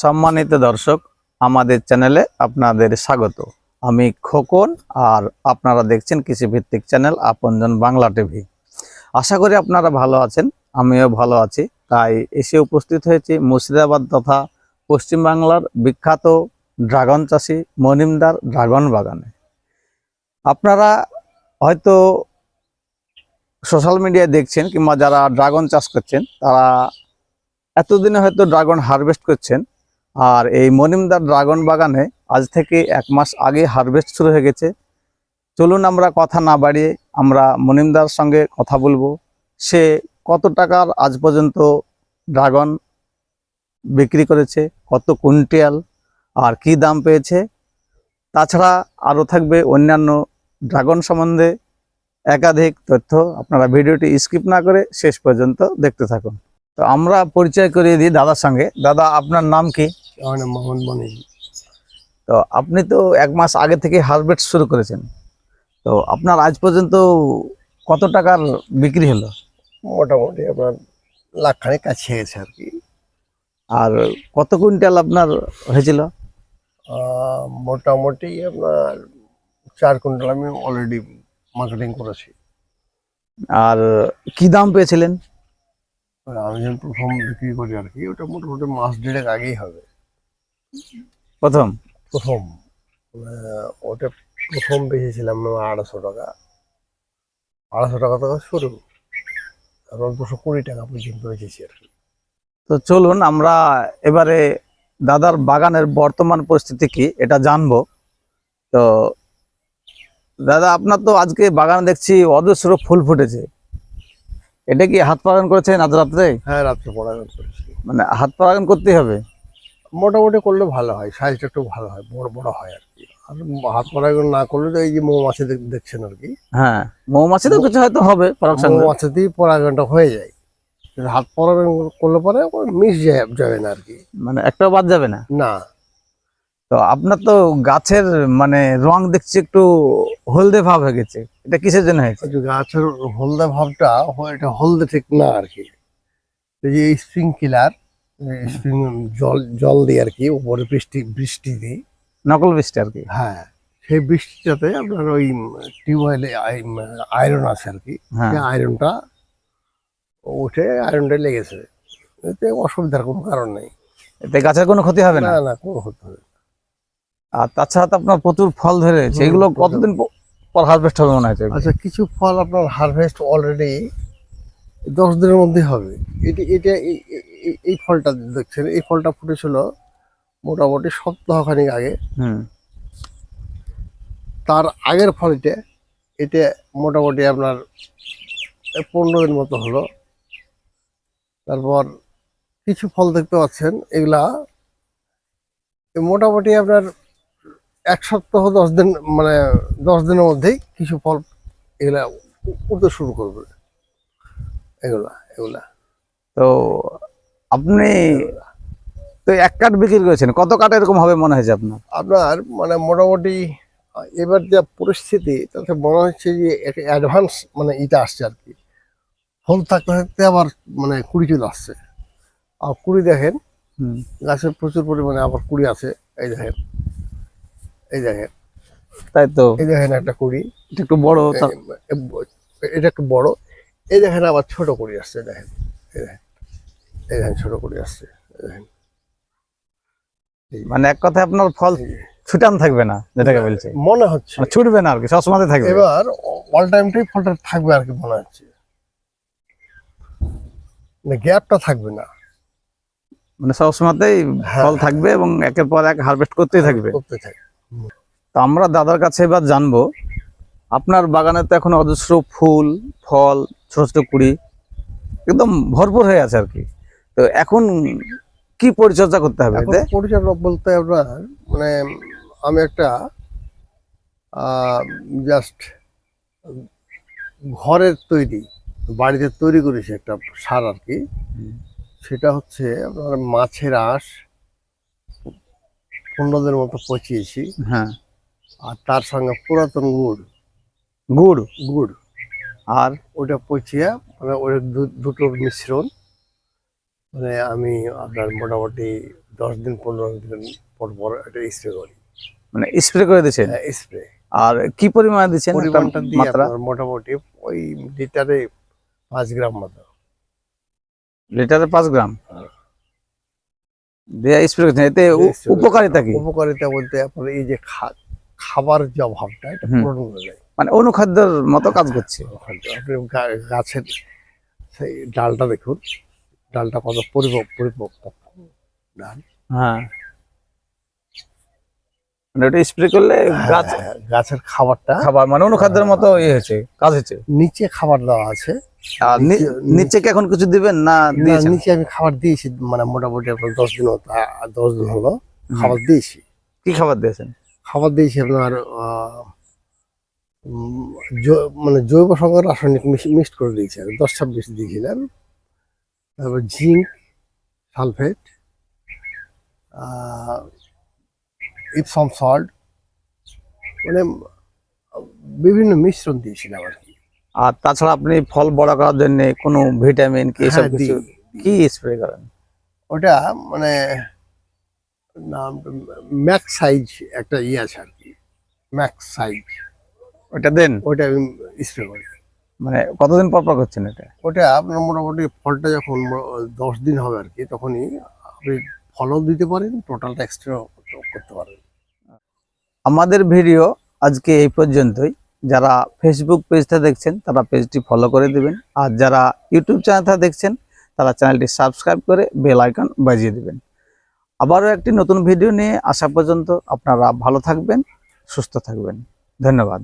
সম্মানিত দর্শক, আমাদের চ্যানেলে আপনাদের স্বাগত। আমি খোকন আর আপনারা দেখছেন কৃষিভিত্তিক চ্যানেল আপনজন বাংলা টিভি। আশা করি আপনারা ভালো আছেন, আমিও ভালো আছি। তাই এসে উপস্থিত হয়েছি মুর্শিদাবাদ তথা পশ্চিমবাংলার বিখ্যাত ড্রাগন চাষি মনিমদার ড্রাগন বাগানে। আপনারা হয়তো সোশ্যাল মিডিয়ায় দেখছেন কিংবা যারা ড্রাগন চাষ করছেন, তারা এতদিনে হয়তো ড্রাগন হারভেস্ট করছেন আর এই মনিমদার ড্রাগন বাগানে আজ থেকে এক মাস আগে হারভেস্ট শুরু হয়ে গেছে। চলুন আমরা কথা না বাড়িয়ে আমরা মনিমদার সঙ্গে কথা বলব। সে কত টাকার আজ পর্যন্ত ড্রাগন বিক্রি করেছে, কত কুইন্টাল, আর কি দাম পেয়েছে? তাছাড়া আরও থাকবে অন্যান্য ড্রাগন সম্বন্ধে একাধিক তথ্য। আপনারা ভিডিওটি স্কিপ না করে শেষ পর্যন্ত দেখতে থাকুন। তো আমরা পরিচয় করিয়ে দিই দাদার সঙ্গে। দাদা, আপনার নাম কি? আমার নাম মোহাম্মদ মনির তো আপনি তো এক মাস আগে থেকে হারভেস্ট শুরু করেছেন। তো আপনার আজ পর্যন্ত কত টাকার বিক্রি হলো? মোটামুটি আপনার লাখখানেক কাছে গেছে আর কি। আর কত কুইন্টাল আপনার হয়েছিল? মোটামুটি আপনার চার কুইন্টাল আমি অলরেডি মার্কেটিং করেছি। আর কি দাম পেয়েছিলেন? আমি যখন প্রথম বিক্রি করি আর কি ওটা মোটামুটি মাস দেড়েক আগেই হবে। প্রথম? প্রথম। ওটা প্রথম বেচেছিলাম আড়াইশো টাকা। আড়াইশো টাকা থেকে শুরু। দুশো কুড়ি টাকা পর্যন্ত বেচেছি আর কি। তো চলুন আমরা এবারে দাদার বাগানের বর্তমান পরিস্থিতি কি এটা জানব। তো দাদা আপনার তো আজকে বাগানে দেখছি অজস্র ফুল ফুটেছে। এটা কি হাত পালন করেছেন আজ রাত্রে? হ্যাঁ রাত্রে পড়াগান করেছি। মানে হাত পালন করতেই হবে? মোটামুটি করলে ভালো হয় সাইজটা একটু ভালো হয় বড় বড় হয় আর কি। আর হাত পরাগায়ন না করলে তো এই যে মৌমাছি দেখছেন আর কি? হ্যাঁ মৌমাছি তো কিছু হয়তো হবে। মৌমাছিতেই পরাগায়নটা হয়ে যায়। হাত পরাগন করলে পরে মিস যাবে না আর কি। মানে একটাও বাদ যাবে না? না। তো আপনার তো গাছের মানে রং দেখছি একটু হলদে ভাব হয়ে গেছে। এটা কিসের জন্য হয়েছে? গাছের হলদে ভাবটা এটা হলদে ঠিক না আর কি। এই স্প্রিং কিলার স্প্রিং জল জল দিয়ে আর কি উপরে বৃষ্টি বৃষ্টি দিই। নকল বৃষ্টি আর কি? হ্যাঁ সেই বৃষ্টিটাতে আপনার ওই টিউবওয়েলে আয়রন আছে আর কি। হ্যাঁ। সেই আয়রনটা উঠে আয়রনটা লেগেছে। এতে অসুবিধার কোনো কারণ নেই। এতে গাছের কোনো ক্ষতি হবে না? না কোনো ক্ষতি হবে আর তাছাড়া তো আপনার প্রচুর ফল ধরে প্রচুর। কতদিন পর হারভেস্ট হবে মনে হচ্ছে আচ্ছা কিছু ফল আপনার হারভেস্ট অলরেডি দশ দিনের মধ্যে হবে। এটা এটা এই- ফলটা দেখছেন এই ফলটা ফুটেছিল মোটামুটি সপ্তাহখানিক আগে। হুম। তার আগের ফল এটা এটা মোটামুটি আপনার পনেরো দিন মতো হলো। তারপর কিছু ফল দেখতে পাচ্ছেন এগুলা মোটামুটি আপনার এক সপ্তাহ দশ দিন মানে দশ দিনের মধ্যেই কিছু ফল এগুলা উঠতে শুরু করবে। এগুলা এগুলা। তো আপনি তো এক কাঠ বিক্রি করেছেন কত কাঠ এরকম হবে মনে হয়েছে আপনার? আপনার মানে মোটামুটি এবার যা পরিস্থিতি তাতে মনে হচ্ছে যে একটা অ্যাডভান্স মানে ইটা আসছে আর কি। ফল থাকতে থাকতে আবার মানে কুড়ি চলে আসছে। আর কুড়ি দেখেন হুম। গাছে প্রচুর পরিমাণে আবার কুড়ি আছে এই দেখেন। এই দেখেন। তাই তো। এই দেখেন একটা কুড়ি। এটা একটু বড় এটা একটু বড়। এই দেখেন আবার ছোট করে আসছে দেখেন এই দেখেন এই দেখেন ছোট কুড়ি আসছে দেখেন। মানে এক কথায় আপনার ফল। ছুটান থাকবে না যেটাকে বলছে। মনে হচ্ছে। মানে ছুটবে না আর কি সবসময় থাকবে। এবার অল টাইমটাই ফলটা থাকবে আর কি মনে হচ্ছে। মানে গ্যাপটা থাকবে না। মানে সবসময়তেই হ্যাঁ, ফল থাকবে এবং একের পর এক হারভেস্ট করতেই থাকবে। করতে থাকবে। তো আমরা দাদার কাছে এবার জানব আপনার বাগানে তো এখন অজস্র ফুল ফল ছোট ছোট কুড়ি একদম ভরপুর হয়ে আছে আর কি। তো এখন কি পরিচর্যা করতে হবে পরিচর্যা বলতে আপনার মানে আমি একটা জাস্ট ঘরের তৈরি বাড়িতে তৈরি করেছি একটা সার আর কি। সেটা হচ্ছে আপনার মাছের আঁশ পনেরো দিনের মতো পচিয়েছি। হ্যাঁ। আর তার সঙ্গে পুরাতন গুড়। গুড়। গুড়। আর ওটা পচিয়ে মানে ওই দুটোর মিশ্রণ। মানে আমি আপনার মোটামুটি দশ দিন পনেরো দিন পর পর এটা স্প্রে করি। মানে স্প্রে করে দিচ্ছেন? স্প্রে আর কি পরিমাণে দিচ্ছেন? পরিমাণটা দিয়ে মোটামুটি ওই লিটারে পাঁচ গ্রাম মতো। লিটারে পাঁচ গ্রাম? হ্যাঁ। দেয়া স্প্রে করছেন? এতে। উপকারিতা কি? উপকারিতা বলতে আপনার এই যে খাবার যে অভাবটা এটা পূরণ করে দেয়। মানে অনুখাদ্যের মতো কাজ করছে। আপনি গাছের সেই ডালটা দেখুন। ডালটা কত পরিপক্ক পরিপক্ক। ডাল। হ্যাঁ। মানে ওটা স্প্রে করলে গাছ হ্যাঁ, গাছের খাবারটা খাবার মানে অনুখাদ্যের মতো ইয়ে হয়েছে কাজ হয়েছে। নিচে খাবার দেওয়া আছে। আর নিচে- কি এখন কিছু দিবেন না নিচে আমি খাবার দিয়েছি মানে মোটামুটি আপনার দশ দিন হতো দশ দিন হলো। খাবার দিয়েছি। কি খাবার দিয়েছেন? খাবার দিয়েছি আপনার মানে জৈব সঙ্গে রাসায়নিক মিক্সড করে দিয়েছি আর দশ ছাব্বিশ দিয়েছিলাম তারপর জিঙ্ক সালফেট ইপসম সল্ট মানে বিভিন্ন মিশ্রণ দিয়েছিলাম আর কি। আর তাছাড়া আপনি ফল বড় করার জন্য কোনো ভিটামিন কি এসব হ্যাঁ, কিছু কি স্প্রে করেন? ওটা মানে নাম ম্যাক্স সাইজ একটা ইয়ে আছে আর কি ম্যাক্স সাইজ। ওটা দেন? ওটা আমি স্প্রে করি। মানে কতদিন পর পর করছেন এটা? ওটা আপনার মোটামুটি ফলটা যখন দশ দিন হবে আর কি তখনই আপনি ফলও দিতে পারেন টোটালটা এক্সট্রা করতে পারেন। আমাদের ভিডিও আজকে এই পর্যন্তই। যারা ফেসবুক পেজটা দেখছেন তারা পেজটি ফলো করে দিবেন। আর যারা ইউটিউব চ্যানেলটা দেখছেন তারা চ্যানেলটি সাবস্ক্রাইব করে বেল আইকন বাজিয়ে দিবেন। আবারও একটি নতুন ভিডিও নিয়ে আসা পর্যন্ত আপনারা ভালো থাকবেন সুস্থ থাকবেন। ধন্যবাদ।